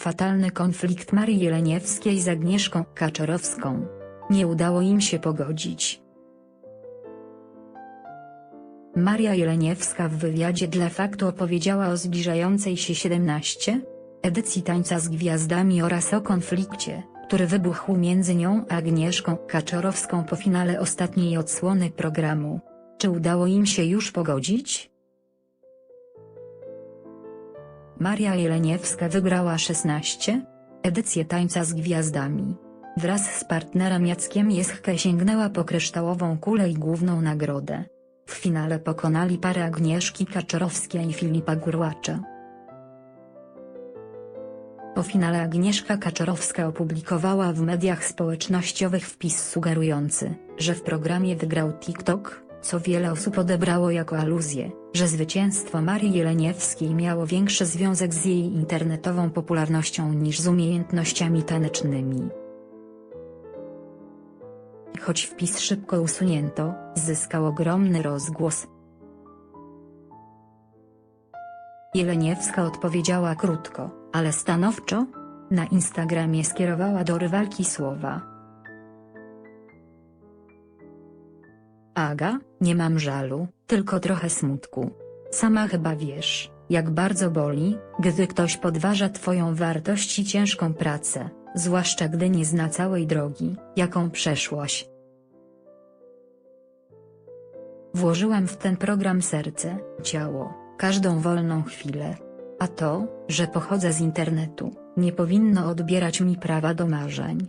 Fatalny konflikt Marii Jeleniewskiej z Agnieszką Kaczorowską. Nie udało im się pogodzić. Maria Jeleniewska w wywiadzie dla Faktu opowiedziała o zbliżającej się 17 edycji Tańca z Gwiazdami oraz o konflikcie, który wybuchł między nią a Agnieszką Kaczorowską po finale ostatniej odsłony programu. Czy udało im się już pogodzić? Maria Jeleniewska wygrała 16 edycję Tańca z Gwiazdami. Wraz z partnerem Jackiem Jeschke sięgnęła po kryształową kulę i główną nagrodę. W finale pokonali parę Agnieszki Kaczorowskiej i Filipa Gurłacza. Po finale Agnieszka Kaczorowska opublikowała w mediach społecznościowych wpis sugerujący, że w programie wygrał TikTok, co wiele osób odebrało jako aluzję, że zwycięstwo Marii Jeleniewskiej miało większy związek z jej internetową popularnością niż z umiejętnościami tanecznymi. Choć wpis szybko usunięto, zyskał ogromny rozgłos. Jeleniewska odpowiedziała krótko, ale stanowczo. Na Instagramie skierowała do rywalki słowa. Aga, nie mam żalu, tylko trochę smutku. Sama chyba wiesz, jak bardzo boli, gdy ktoś podważa twoją wartość i ciężką pracę, zwłaszcza gdy nie zna całej drogi, jaką przeszłaś. Włożyłam w ten program serce, ciało, każdą wolną chwilę. A to, że pochodzę z internetu, nie powinno odbierać mi prawa do marzeń.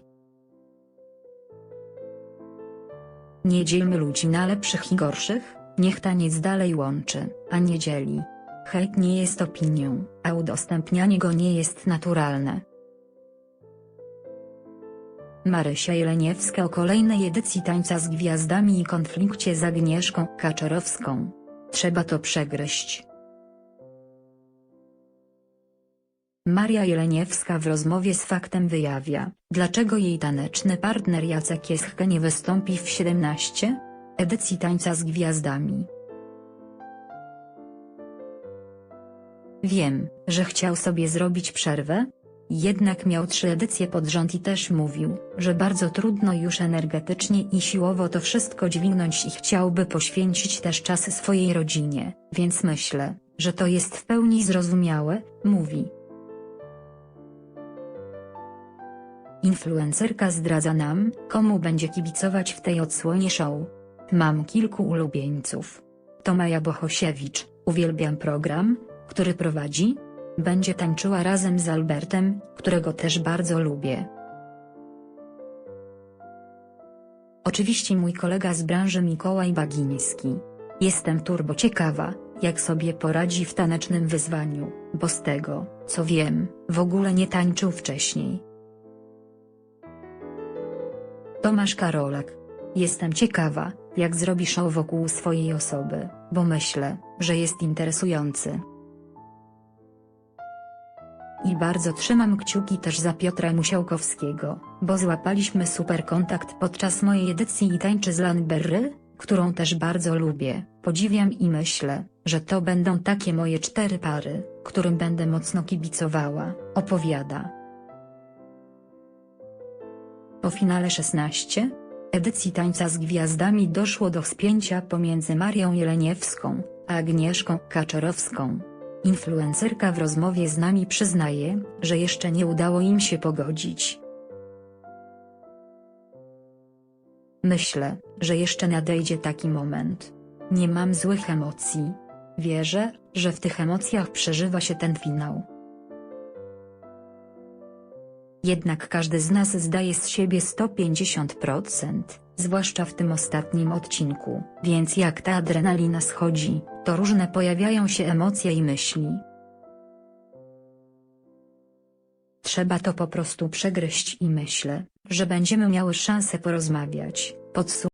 Nie dzielmy ludzi na lepszych i gorszych, niech taniec dalej łączy, a nie dzieli. Hejt nie jest opinią, a udostępnianie go nie jest naturalne. Marysia Jeleniewska o kolejnej edycji Tańca z Gwiazdami i konflikcie z Agnieszką Kaczorowską. Trzeba to przegryźć. Maria Jeleniewska w rozmowie z Faktem wyjawia, dlaczego jej taneczny partner Jacek Jeschke nie wystąpi w 17 edycji Tańca z Gwiazdami. Wiem, że chciał sobie zrobić przerwę, jednak miał trzy edycje pod rząd i też mówił, że bardzo trudno już energetycznie i siłowo to wszystko dźwignąć i chciałby poświęcić też czas swojej rodzinie, więc myślę, że to jest w pełni zrozumiałe, mówi. Influencerka zdradza nam, komu będzie kibicować w tej odsłonie show. Mam kilku ulubieńców. To Maja Bohosiewicz, uwielbiam program, który prowadzi. Będzie tańczyła razem z Albertem, którego też bardzo lubię. Oczywiście mój kolega z branży Mikołaj Bagiński. Jestem turbo ciekawa, jak sobie poradzi w tanecznym wyzwaniu, bo z tego, co wiem, w ogóle nie tańczył wcześniej. Tomasz Karolek. Jestem ciekawa, jak zrobi show wokół swojej osoby, bo myślę, że jest interesujący. I bardzo trzymam kciuki też za Piotra Musiałkowskiego, bo złapaliśmy super kontakt podczas mojej edycji i tańczy z Lanberry, którą też bardzo lubię, podziwiam i myślę, że to będą takie moje cztery pary, którym będę mocno kibicowała, opowiada. Po finale 16 edycji Tańca z Gwiazdami doszło do spięcia pomiędzy Marią Jeleniewską a Agnieszką Kaczorowską. Influencerka w rozmowie z nami przyznaje, że jeszcze nie udało im się pogodzić. Myślę, że jeszcze nadejdzie taki moment. Nie mam złych emocji. Wierzę, że w tych emocjach przeżywa się ten finał. Jednak każdy z nas zdaje z siebie 150%, zwłaszcza w tym ostatnim odcinku, więc jak ta adrenalina schodzi, to różne pojawiają się emocje i myśli. Trzeba to po prostu przegryźć i myślę, że będziemy miały szansę porozmawiać, podsumuje.